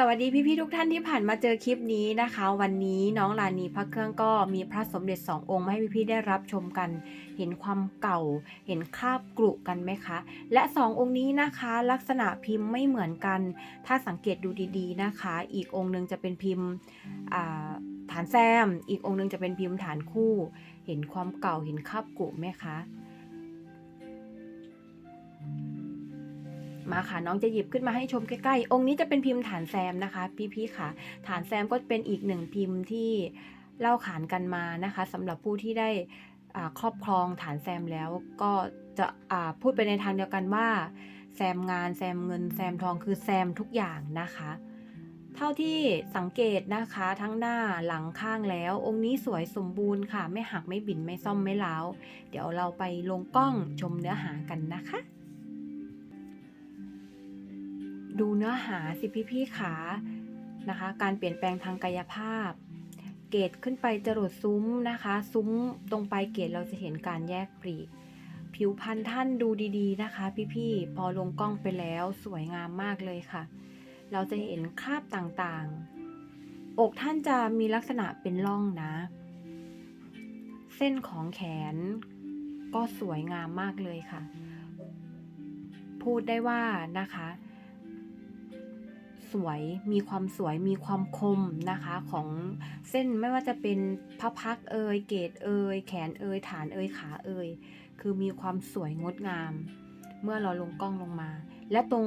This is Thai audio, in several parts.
สวัสดีพี่ๆทุกท่านที่ผ่านมาเจอคลิปนี้นะคะ วันนี้น้องลานีพระเครื่องก็มีพระสมเด็จสององค์มาให้พี่ๆได้รับชมกัน เห็นความเก่า เห็นคราบกรุกันไหมคะ และสององค์นี้นะคะ ลักษณะพิมพ์ไม่เหมือนกัน ถ้าสังเกตดูดีๆนะคะ อีกองค์หนึงจะเป็นพิมพ์ฐานแซม อีกองค์หนึงจะเป็นพิมพ์ฐานคู่ เห็นความเก่าเห็นคราบกรุไหมคะ มาค่ะน้องจะหยิบขึ้นมาให้ชมใกล้ๆ องค์นี้จะเป็นพิมพ์ฐานแซมนะคะ พี่ๆค่ะ ฐานแซมก็เป็นอีกหนึ่งพิมพ์ที่เล่าขานกันมานะคะสำหรับผู้ที่ได้ครอบครองฐานแซมแล้วก็จะพูดไปในทางเดียวกันว่า แซมงานแซมเงินแซมทองคือแซมทุกอย่างนะคะ เท่าที่สังเกตนะคะทั้งหน้าหลังข้างแล้ว องค์นี้สวยสมบูรณ์ค่ะ ไม่หักไม่บินไม่ซ่อมไม่เล้า เดี๋ยวเราไปลงกล้องชมเนื้อหากันนะคะ ดูเนื้อหาสิพี่พี่ๆขานะคะ การเปลี่ยนแปลงทางกายภาพ เกรดขึ้นไปจรดซุ้มนะคะ ซุ้มตรงปลายเกรดเราจะเห็นการแยกปลีก ผิวพันธุ์ท่านดูดีๆนะคะ พี่ๆพอลงกล้องไปแล้วสวยงามมากเลยค่ะ เราจะเห็นคราบต่างๆ อกท่านจะมีลักษณะเป็นร่องนะ เส้นของแขนก็สวยงามมากเลยค่ะ พูดได้ว่านะคะ สวยมีความสวยมีความคมนะคะของเส้นไม่ว่าจะเป็นพระพักเอยเกตเอยแขนเอยฐานเอยขาเอยคือมีความสวยงดงาม เมื่อเราลงกล้องลงมา และตรง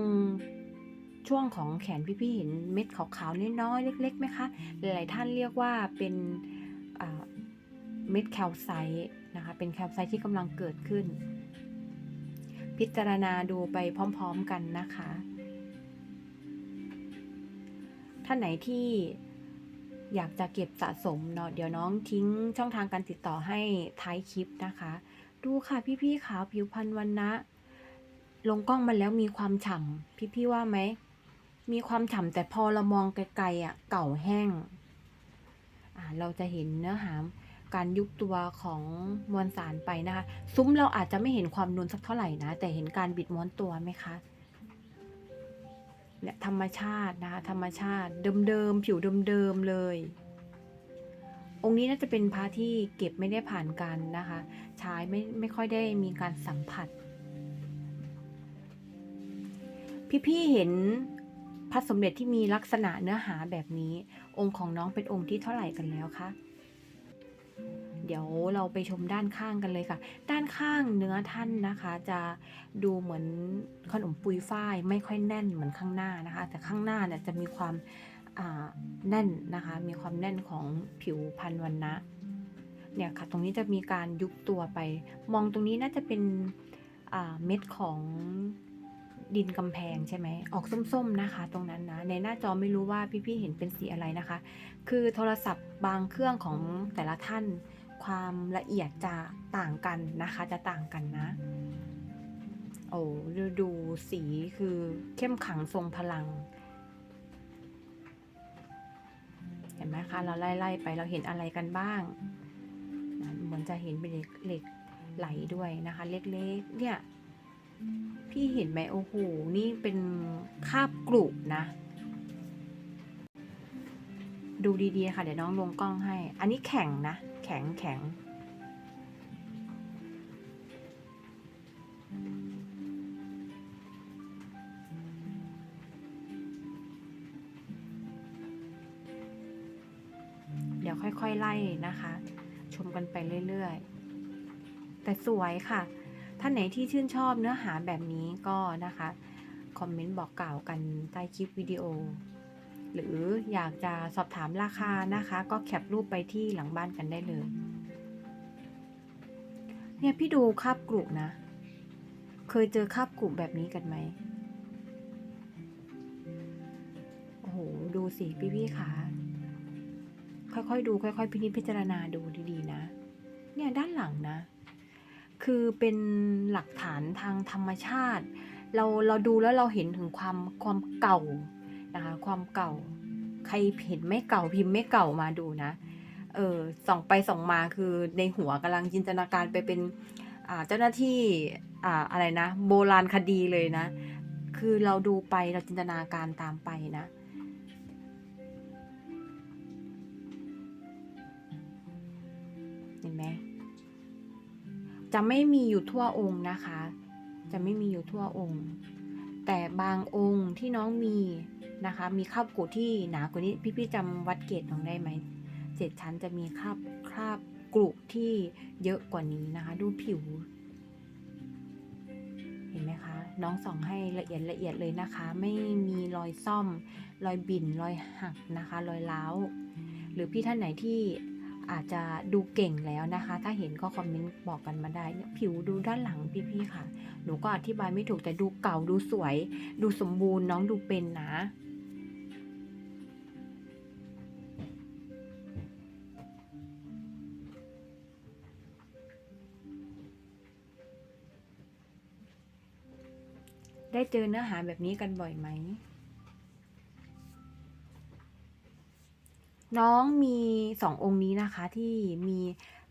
ช่วงของแขนพี่ๆเห็นเม็ดขาวๆน้อยๆเล็กๆไหมคะหลายๆท่านเรียกว่าเป็นเม็ดแคลไซต์นะคะเป็นแคลไซต์ที่กำลังเกิดขึ้น พิจารณาดูไปพร้อม ๆ กันนะคะ ท่านไหนที่อยากจะเก็บสะสมเนาะเดี๋ยวน้องทิ้งช่องทางการติดต่อให้ท้ายคลิปนะคะ ดูค่ะพี่ๆขาวผิวพรรณวันนะ ลงกล้องมาแล้วมีความฉ่ำพี่ๆว่าไหม มีความฉ่ำแต่พอเรามองไกลๆอะเก่าแห้งอ่าเราจะเห็นเนื้อหาการยุบตัวของมวลสารไปนะคะ ซุ้มเราอาจจะไม่เห็นความนูนสักเท่าไหร่นะ แต่เห็นการบิดม้วนตัวไหมคะ เนี่ยธรรมชาตินะคะ ธรรมชาติเดิมๆผิวเดิมๆเลย องค์นี้น่าจะเป็นพระที่เก็บไม่ได้ผ่านการนะคะ ใช้ไม่ไม่ค่อยได้มีการสัมผัส พี่ๆเห็นพระสมเด็จที่มีลักษณะเนื้อหาแบบนี้ องค์ของน้องเป็นองค์ที่เท่าไหร่กันแล้วคะ เดี๋ยวเราไปชมด้านข้างกันเลยค่ะ ด้านข้างเนื้อท่านนะคะ จะดูเหมือนขนมปุยฝ้ายไม่ค่อยแน่นเหมือนข้างหน้านะคะ แต่ข้างหน้าเนี่ยจะมีความแน่นนะคะ มีความแน่นของผิวพันวันนะเนี่ยค่ะ ตรงนี้จะมีการยุบตัวไป มองตรงนี้น่าจะเป็นเม็ดของ ดินกำแพงใช่ไหมออกส้มๆนะคะ ตรงนั้นนะในหน้าจอไม่รู้ว่าพี่ๆเห็นเป็นสีอะไรนะคะ คือโทรศัพท์บางเครื่องของแต่ละท่าน ความละเอียดจะต่างกันนะคะ จะต่างกันนะ โอ้ดูดูสีคือเข้มขังทรงพลังเห็นไหมคะเราไล่ๆไปเราเห็นอะไรกันบ้างเหมือนจะเห็นเป็นเหล็กไหลด้วยนะคะ เล็กๆเนี่ย พี่เห็นไหมโอ้โห นี่เป็นคาบกรุนะ ดูดีๆค่ะ เดี๋ยวน้องลงกล้องให้ อันนี้แข็งนะ แข็งแข็งเดี๋ยวค่อยๆ ไล่นะคะ ชมกันไปเรื่อยๆ แต่สวยค่ะ ท่านไหนที่ชื่นชอบเนื้อหาแบบนี้ก็นะคะ คอมเมนต์บอกกล่าวกันใต้คลิปวิดีโอ หรืออยากจะสอบถามราคานะคะ ก็แคปรูปไปที่หลังบ้านกันได้เลย เนี่ยพี่ดูคาบกรุนะ เคยเจอคาบกรุแบบนี้กันไหมโอ้โห ดูสิพี่ๆค่ะค่อยๆดูค่อยๆพินิจพิจารณาดูดีๆนะ เนี่ยด้านหลังนะ คือเป็นหลักฐานทางธรรมชาติ เราเราดูแล้วเราเห็นถึงความความเก่านะคะความเก่า ใครเห็นไม่เก่าพิมพ์ไม่เก่ามาดูนะเออส่องไปส่องมาคือในหัวกำลังจินตนาการไปเป็นอ่าเจ้าหน้าที่อ่าอะไรนะ โบราณคดีเลยนะ คือเราดูไปเราจินตนาการตามไปนะ จะไม่มีอยู่ทั่วองค์นะคะ จะไม่มีอยู่ทั่วองค์ แต่บางองค์ที่น้องมีนะคะ มีคราบกุที่หนากว่านี้พี่ๆจำวัดเกตน้องได้ไหมเจ็ดชั้นจะมีคราบคราบกรุที่เยอะกว่านี้นะคะ ดูผิว เห็นไหมคะ น้องส่องให้ละเอียดละเอียดเลยนะคะ ไม่มีรอยซ่อม รอยบิ่นรอยหักนะคะ รอยร้า หรือพี่ท่านไหนที่ อาจจะดูเก่งแล้วนะคะ ถ้าเห็นก็คอมเมนต์บอกกันมาได้เนี่ยผิวดูด้านหลังพี่ๆค่ะ หนูก็อธิบายไม่ถูกแต่ดูเก่าดูสวย ดูสมบูรณ์น้องดูเป็นนะได้เจอเนื้อหาแบบนี้กันบ่อยไหม น้องมีสององค์นี้นะคะที่มี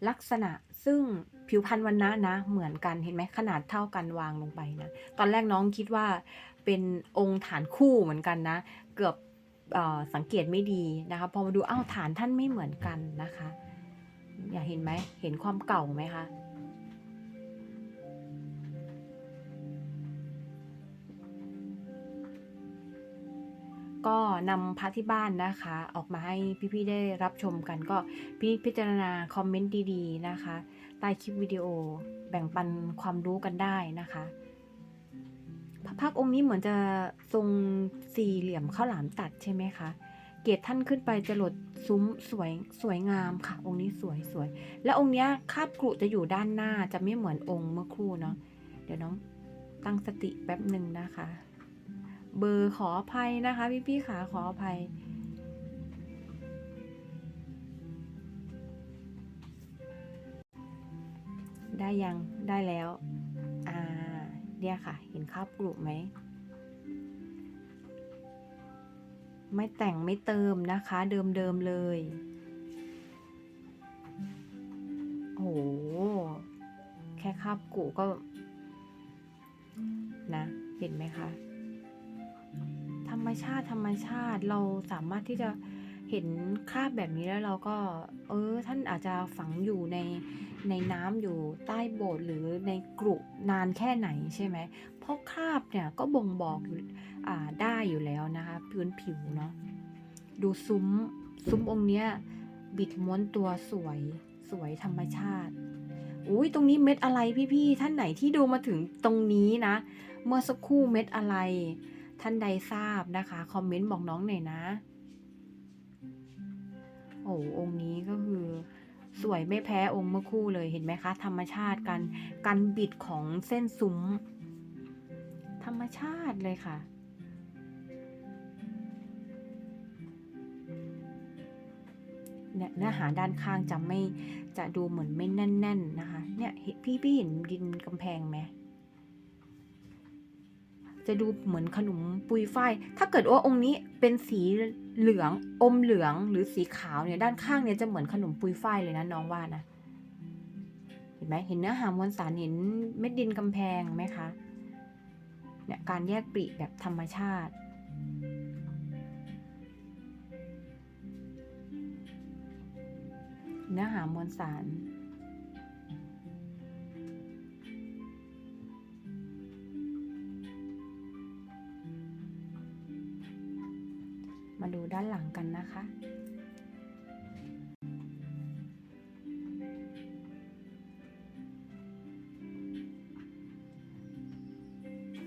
ลักษณะซึ่งผิวพรรณวันนะนะ เหมือนกันเห็นไหมขนาดเท่ากันวางลงไปนะ ตอนแรกน้องคิดว่าเป็นองค์ฐานคู่เหมือนกันนะ เกือบออสังเกตไม่ดีนะคะ พอมาดูอ้าวฐานท่านไม่เหมือนกันนะคะ อยากเห็นไหมเห็นความเก่าไหมคะ ก็นำพระที่บ้านนะคะ ออกมาให้พี่ๆได้รับชมกันก็พี่พิจารณาคอมเมนต์ดีๆนะคะ ใต้คลิปวิดีโอแบ่งปันความรู้กันได้นะคะพระพักองค์นี้เหมือนจะทรงสี่เหลี่ยมข้าวหลามตัดใช่ไหมคะ เกศท่านขึ้นไปจะหลดซุ้มสวยสวยงามค่ะ องค์นี้สวยสวย และองค์นี้คาบกรุจะอยู่ด้านหน้าจะไม่เหมือนองค์เมื่อครู่เนาะเดี๋ยวน้องตั้งสติแป๊บหนึ่งนะคะ เบอร์ขออภัยนะคะพี่พี่ๆขาขออภัย ได้ยังได้แล้ว อ่าเนี่ยค่ะ เห็นคราบกรุไหม ไม่แต่งไม่เติมนะคะ เดิมเดิมๆเลยโอ้โห แค่คราบกรุก็นะ เห็นไหมคะ มชาติธรรมชาติเราสามารถที่จะเห็นคราบแบบนี้แล้วเราก็ เออ ท่านอาจจะฝังอยู่ในในน้ำอยู่ใต้โบสถ์หรือในกรุนานแค่ไหนใช่ไหมเพราะคราบเนี่ยก็บ่งบอกอยู่อ่าได้อยู่แล้วนะคะพื้นผิวเนาะดูซุ้มซุ้มองค์เนี้ยบิดม้วนตัวสวยสวยธรรมชาติอุ้ยตรงนี้เม็ดอะไรพี่ๆท่านไหนที่ดูมาถึงตรงนี้นะ เมื่อสักครู่เม็ดอะไร ท่านใดทราบนะคะ คอมเมนต์บอกน้องหน่อยนะ โอ้องค์นี้ก็คือสวยไม่แพ้องค์เมื่อคู่เลยเห็นไหมคะ ธรรมชาติการการบิดของเส้นซุ้ม ธรรมชาติเลยค่ะ เนี่ยเนื้อหาด้านข้างจะไม่จะดูเหมือนไม่แน่น ๆ นะคะ เนี่ยพี่พี่เห็นดินกำแพงไหม จะดูเหมือนขนมปุยฝ้าย ถ้าเกิดว่าองค์นี้เป็นสีเหลืองอมเหลืองหรือสีขาวเนี่ยด้านข้างเนี่ยจะเหมือนขนมปุยฝ้ายเลยนะน้องว่านะ เห็นไหมเห็นเนื้อหามวลสารเห็นเม็ดดินกำแพงไหมคะ เนี่ยการแยกปลีกแบบธรรมชาติเนื้อหามวลสาร ดูด้านหลังกันนะคะ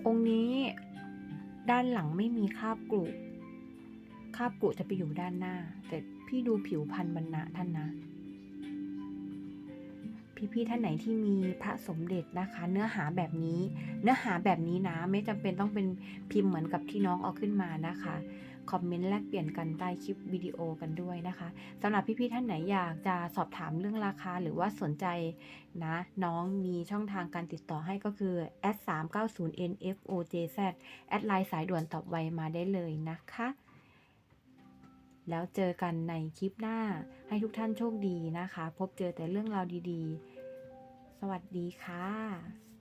องค์นี้ด้านหลังไม่มีคาบกรุคาบกรุจะไปอยู่ด้านหน้า แต่พี่ดูผิวพันธุ์บรรณะท่านนะพี่ๆท่านไหนที่มีพระสมเด็จนะคะ เนื้อหาแบบนี้ เนื้อหาแบบนี้นะ ไม่จำเป็นต้องเป็นพิมพ์เหมือนกับที่น้องเอาขึ้นมานะคะ คอมเมนต์แลกเปลี่ยนกันใต้คลิปวิดีโอกันด้วยนะคะสำหรับพี่ๆท่านไหนอยากจะสอบถามเรื่องราคาหรือว่าสนใจนะน้องมีช่องทางการติดต่อให้ก็คือ s 3 9 0 n f o j z แอดไลน์สายด่วนตอบไวมาได้เลยนะคะ แล้วเจอกันในคลิปหน้าให้ทุกท่านโชคดีนะคะ พบเจอแต่เรื่องราวดีๆ สวัสดีค่ะ